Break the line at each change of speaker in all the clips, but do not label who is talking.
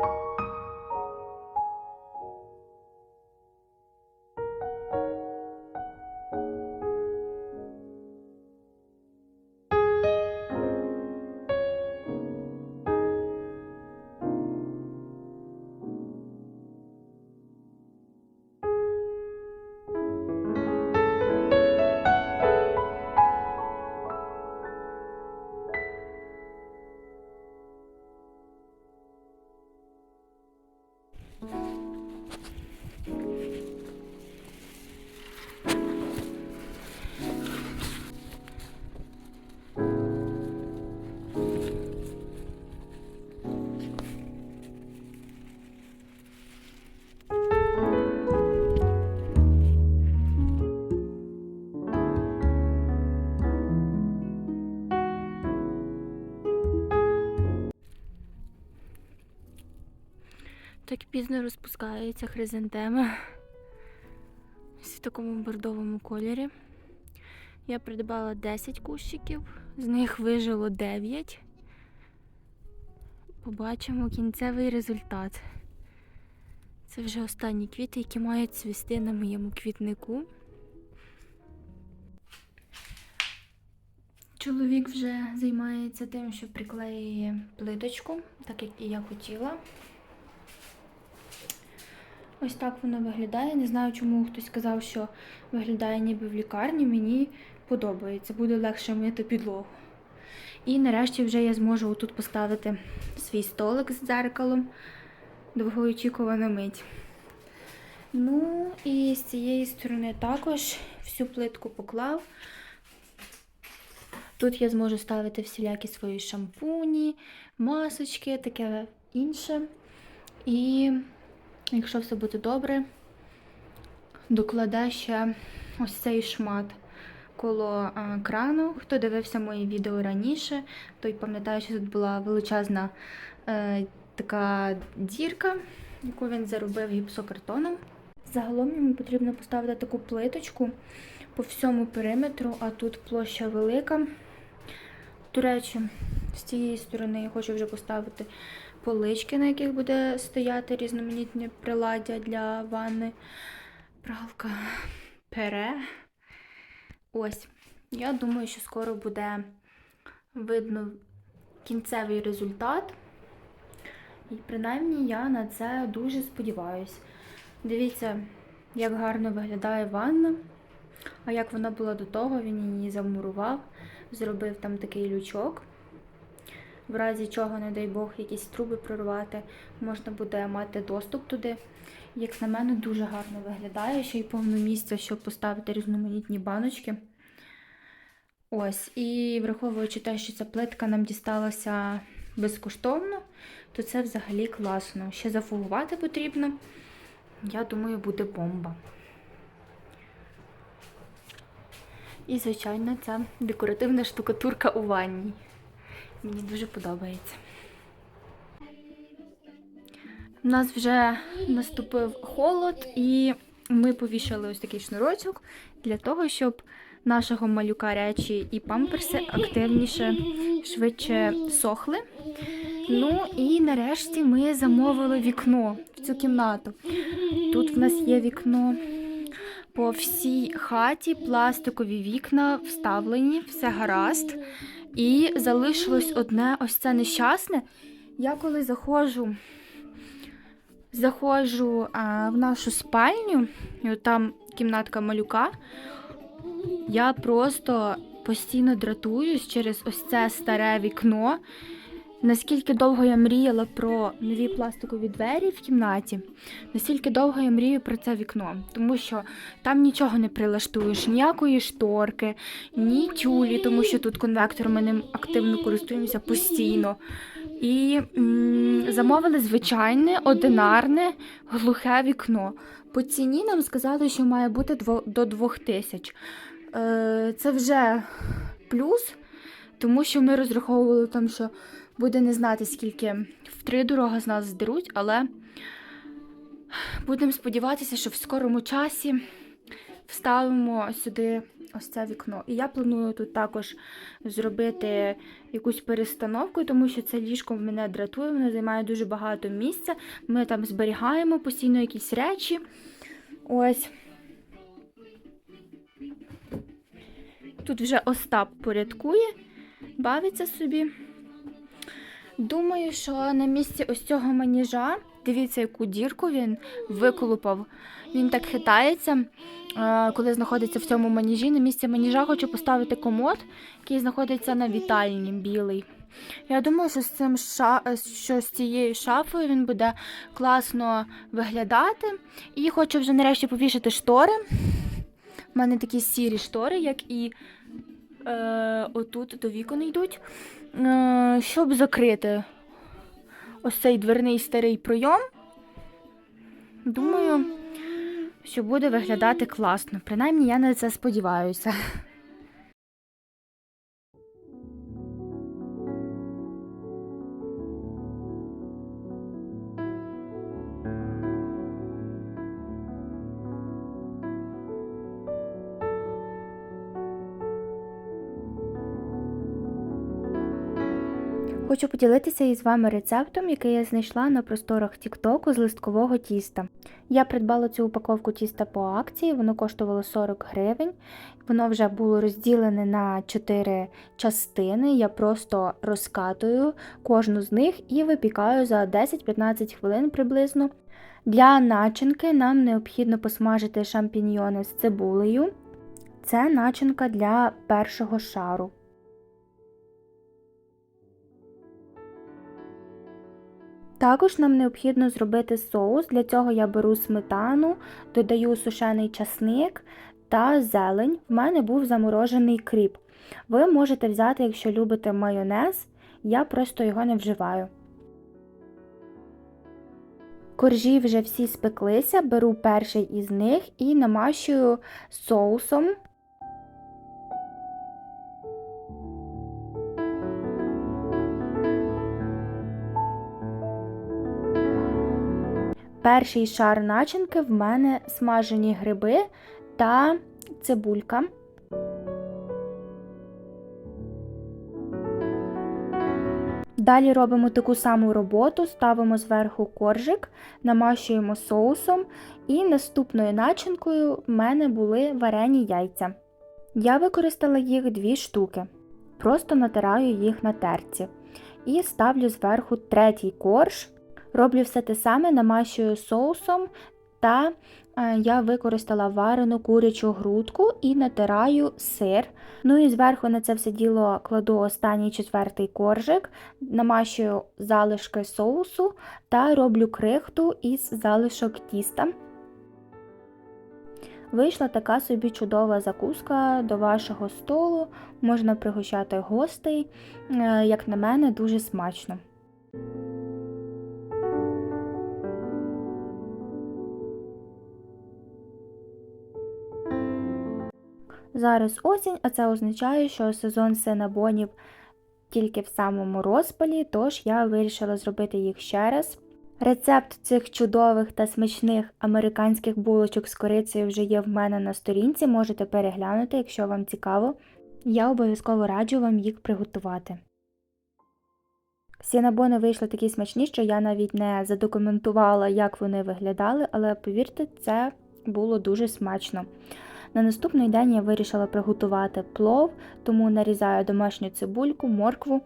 you Так пізно розпускаються хризантеми. Ось в такому бордовому кольорі. Я придбала 10 кущиків, з них вижило 9. Побачимо кінцевий результат. Це вже останні квіти, які мають цвісти на моєму квітнику. Чоловік вже займається тим, що приклеює плиточку, так як і я хотіла. Ось так воно виглядає. Не знаю, чому хтось сказав, що виглядає ніби в лікарні. Мені подобається, буде легше мити підлогу. І нарешті вже я зможу тут поставити свій столик з дзеркалом. Довгоочікувана мить. Ну, і з цієї сторони також всю плитку поклав. Тут я зможу ставити всілякі свої шампуні, масочки, таке інше. І якщо все буде добре, докладе ще ось цей шмат коло крану. Хто дивився мої відео раніше, той пам'ятає, що тут була величезна е, така дірка, яку він заробив гіпсокартоном. Загалом йому потрібно поставити таку плиточку по всьому периметру, а тут площа велика. До речі, з цієї сторони я хочу вже поставити полички, на яких буде стояти різноманітні приладдя для ванни. Пралка, пере. Ось. Я думаю, що скоро буде видно кінцевий результат. І принаймні я на це дуже сподіваюся. Дивіться, як гарно виглядає ванна. А як вона була до того, він її замурував, зробив там такий лючок. В разі чого, не дай Бог, якісь труби прорвати, можна буде мати доступ туди. Як на мене, дуже гарно виглядає, ще й повно місця, щоб поставити різноманітні баночки. Ось, і враховуючи те, що ця плитка нам дісталася безкоштовно, то це взагалі класно. Ще зафугувати потрібно. Я думаю, буде бомба. І, звичайно, це декоративна штукатурка у ванні. Мені дуже подобається. У нас вже наступив холод, і ми повішали ось такий шнурочок для того, щоб нашого малюка речі і памперси активніше, швидше сохли. Ну і нарешті ми замовили вікно в цю кімнату. Тут в нас є вікно по всій хаті, пластикові вікна вставлені, все гаразд. І залишилось одне ось це нещасне. Я коли заходжу, заходжу а, в нашу спальню, і от там кімнатка малюка, я просто постійно дратуюсь через ось це старе вікно. Наскільки довго я мріяла про нові пластикові двері в кімнаті, настільки довго я мрію про це вікно, тому що там нічого не прилаштуєш, ніякої шторки, ні тюлі, тому що тут конвектор ми ним активно користуємося постійно. І м, замовили звичайне, одинарне, глухе вікно. По ціні нам сказали, що має бути дво, до 2000. Е, це вже плюс, тому що ми розраховували там, що буде не знати, скільки втри дорога з нас здеруть, але будемо сподіватися, що в скорому часі вставимо сюди ось це вікно. І я планую тут також зробити якусь перестановку, тому що це ліжко мене дратує, воно займає дуже багато місця. Ми там зберігаємо постійно якісь речі. Ось. Тут вже Остап порядкує, бавиться собі. Думаю, що на місці ось цього маніжа, дивіться, яку дірку він виколупав. Він так хитається, е, коли знаходиться в цьому маніжі. На місці маніжа хочу поставити комод, який знаходиться на вітальні білий. Я думаю, що з цим ша... що з цією шафою він буде класно виглядати. І хочу вже нарешті повішати штори. У мене такі сірі штори, як і е, отут до вікон йдуть. Е, щоб закрити ось цей дверний старий пройом. Думаю, що буде виглядати класно. Принаймні, я на це сподіваюся. Хочу поділитися із вами рецептом, який я знайшла на просторах Тіктоку з листкового тіста. Я придбала цю упаковку тіста по акції, воно коштувало 40 гривень. Воно вже було розділене на 4 частини. Я просто розкатую кожну з них і випікаю за 10-15 хвилин приблизно. Для начинки нам необхідно посмажити шампіньйони з цибулею. Це начинка для першого шару. Також нам необхідно зробити соус. Для цього я беру сметану, додаю сушений часник та зелень. В мене був заморожений кріп. Ви можете взяти, якщо любите майонез, я просто його не вживаю. Коржі вже всі спеклися, беру перший із них і намащую соусом. Перший шар начинки в мене смажені гриби та цибулька. Далі робимо таку саму роботу, ставимо зверху коржик, намащуємо соусом, і наступною начинкою в мене були варені яйця. Я використала їх дві штуки, просто натираю їх на терці. І ставлю зверху третій корж. Роблю все те саме, намащую соусом, та е, я використала варену курячу грудку і натираю сир. Ну і зверху на це все діло кладу останній четвертий коржик, намащую залишки соусу та роблю крихту із залишок тіста. Вийшла така собі чудова закуска до вашого столу, можна пригощати гостей, е, як на мене, дуже смачно. Зараз осінь, а це означає, що сезон синабонів тільки в самому розпалі, тож я вирішила зробити їх ще раз. Рецепт цих чудових та смачних американських булочок з корицею вже є в мене на сторінці, можете переглянути, якщо вам цікаво. Я обов'язково раджу вам їх приготувати. Сінабони вийшли такі смачні, що я навіть не задокументувала, як вони виглядали, але повірте, це було дуже смачно. На наступний день я вирішила приготувати плов, тому нарізаю домашню цибульку, моркву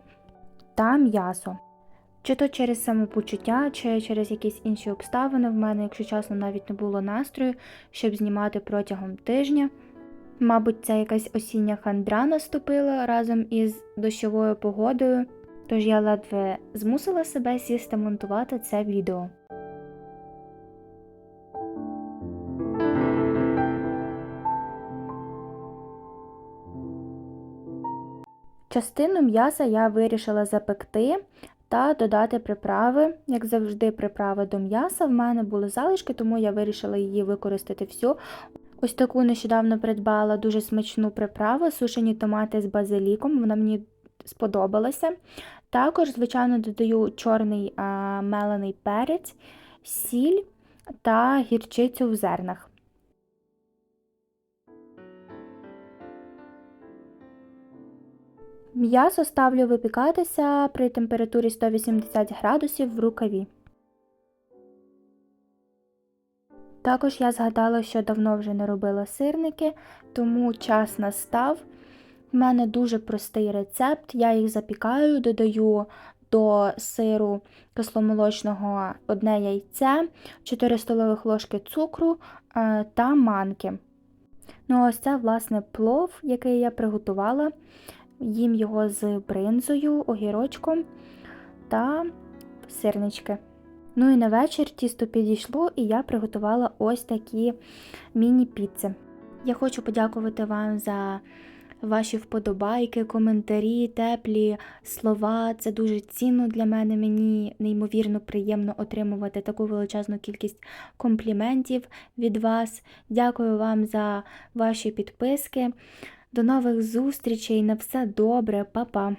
та м'ясо. Чи то через самопочуття, чи через якісь інші обставини в мене, якщо чесно, навіть не було настрою, щоб знімати протягом тижня. Мабуть, це якась осіння хандра наступила разом із дощовою погодою, тож я ледве змусила себе сісти монтувати це відео. Частину м'яса я вирішила запекти та додати приправи. Як завжди, приправи до м'яса. В мене були залишки, тому я вирішила її використати всю. Ось таку нещодавно придбала дуже смачну приправу, сушені томати з базиліком, вона мені сподобалася. Також, звичайно, додаю чорний а, мелений перець, сіль та гірчицю в зернах. М'ясо ставлю випікатися при температурі 180 градусів в рукаві. Також я згадала, що давно вже не робила сирники, тому час настав. У мене дуже простий рецепт. Я їх запікаю, додаю до сиру кисломолочного одне яйце, 4 столових ложки цукру е, та манки. Ну, ось це, власне, плов, який я приготувала. Їм його з бринзою, огірочком та сирнички. Ну і на вечір тісто підійшло, і я приготувала ось такі міні-піци. Я хочу подякувати вам за ваші вподобайки, коментарі, теплі слова. Це дуже цінно для мене. Мені неймовірно приємно отримувати таку величезну кількість компліментів від вас. Дякую вам за ваші підписки. До нових зустрічей. На все добре, Па-па!